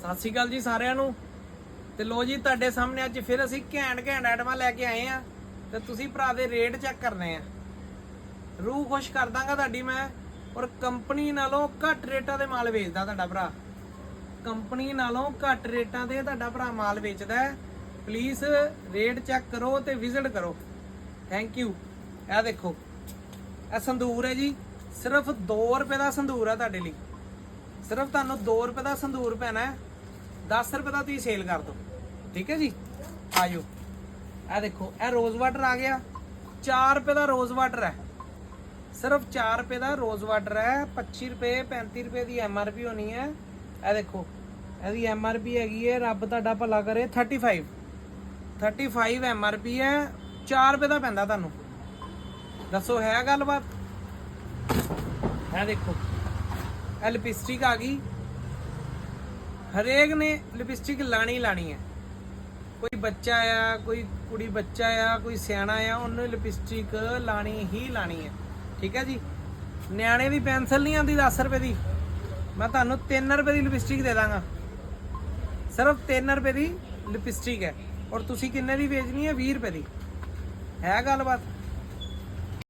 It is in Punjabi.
ਸਤਿ ਸ਼੍ਰੀ ਅਕਾਲ ਜੀ ਸਾਰਿਆਂ ਨੂੰ। ਤੇ ਲੋ ਜੀ, ਤੁਹਾਡੇ ਸਾਹਮਣੇ ਅੱਜ ਫਿਰ ਅਸੀਂ ਘੈਂਟ ਘੈਂਟ ਆਈਟਮਾਂ ਲੈ ਕੇ ਆਏ ਆ। ਤੇ ਤੁਸੀਂ ਭਰਾ ਦੇ ਰੇਟ ਚੈੱਕ ਕਰਨੇ ਆ। ਰੂਹ ਖੁਸ਼ ਕਰ ਦਾਂਗਾ ਤੁਹਾਡੀ ਮੈਂ। ਔਰ ਕੰਪਨੀ ਨਾਲੋਂ ਘੱਟ ਰੇਟਾਂ ਦੇ ਮਾਲ ਵੇਚਦਾ ਤੁਹਾਡਾ ਭਰਾ। ਕੰਪਨੀ ਨਾਲੋਂ ਘੱਟ ਰੇਟਾਂ ਤੇ ਤੁਹਾਡਾ ਭਰਾ ਮਾਲ ਵੇਚਦਾ ਪਲੀਜ਼ ਰੇਟ ਚੈੱਕ ਕਰੋ ਤੇ ਵਿਜ਼ਿਟ ਕਰੋ। ਥੈਂਕ ਯੂ ਇਹ ਦੇਖੋ। ਇਹ ਸੰਦੂਰ ਹੈ ਜੀ। ਸਿਰਫ 2 ਰੁਪਏ ਦਾ ਸੰਦੂਰ ਹੈ ਤੁਹਾਡੇ ਲਈ। ਸਿਰਫ ਤੁਹਾਨੂੰ 2 ਰੁਪਏ ਦਾ ਸੰਦੂਰ ਪੈਣਾ ਹੈ। 10 ਰੁਪਏ ਦਾ ਤੁਸੀਂ ਸੇਲ ਕਰ ਦਿਓ। ਠੀਕ ਹੈ ਜੀ? ਆਜੋ। ਇਹ ਦੇਖੋ, ਇਹ ਰੋਜ਼ ਵਾਟਰ ਆ ਗਿਆ। 4 ਰੁਪਏ ਦਾ ਰੋਜ਼ ਵਾਟਰ ਹੈ। ਸਿਰਫ 4 ਰੁਪਏ ਦਾ ਰੋਜ਼ ਵਾਟਰ ਹੈ। 25 ਰੁਪਏ 35 ਰੁਪਏ ਦੀ ਐਮ ਆਰ ਪੀ ਹੋਣੀ ਹੈ। ਇਹ ਦੇਖੋ, ਇਹਦੀ ਐਮ ਆਰ ਪੀ ਹੈਗੀ ਹੈ। ਰੱਬ ਤੁਹਾਡਾ ਭਲਾ ਕਰੇ। 35 35 ਐਮ ਆਰ ਪੀ ਹੈ। 4 ਰੁਪਏ ਦਾ ਪੈਂਦਾ ਤੁਹਾਨੂੰ। ਦੱਸੋ, ਹੈ ਗੱਲਬਾਤ? ਇਹ ਦੇਖੋ, ਇਹ ਲਿਪਸਟਿਕ ਆ ਗਈ। ਹਰੇਕ ਨੇ ਲਿਪਸਟਿਕ ਲਾਣੀ ਲਾਣੀ ਹੈ। ਕੋਈ ਬੱਚਾ ਆ, ਕੋਈ ਕੁੜੀ ਬੱਚਾ ਆ, ਕੋਈ ਸਿਆਣਾ ਆ, ਉਹਨੂੰ ਲਿਪਸਟਿਕ ਲਾਣੀ ਹੀ ਲਾਣੀ ਹੈ। ਠੀਕ ਹੈ ਜੀ? ਨਿਆਣੇ ਦੀ ਪੈਨਸਲ ਨਹੀਂ ਆਉਂਦੀ 10 ਰੁਪਏ ਦੀ। ਮੈਂ ਤੁਹਾਨੂੰ 3 ਰੁਪਏ ਦੀ ਲਿਪਸਟਿਕ ਦੇ ਦਾਂਗਾ। ਸਿਰਫ 3 ਰੁਪਏ ਦੀ ਲਿਪਸਟਿਕ ਹੈ। ਔਰ ਤੁਸੀਂ ਕਿੰਨੇ ਦੀ ਵੇਚਣੀ ਹੈ? 20 ਰੁਪਏ ਦੀ। ਹੈ ਗੱਲਬਾਤ?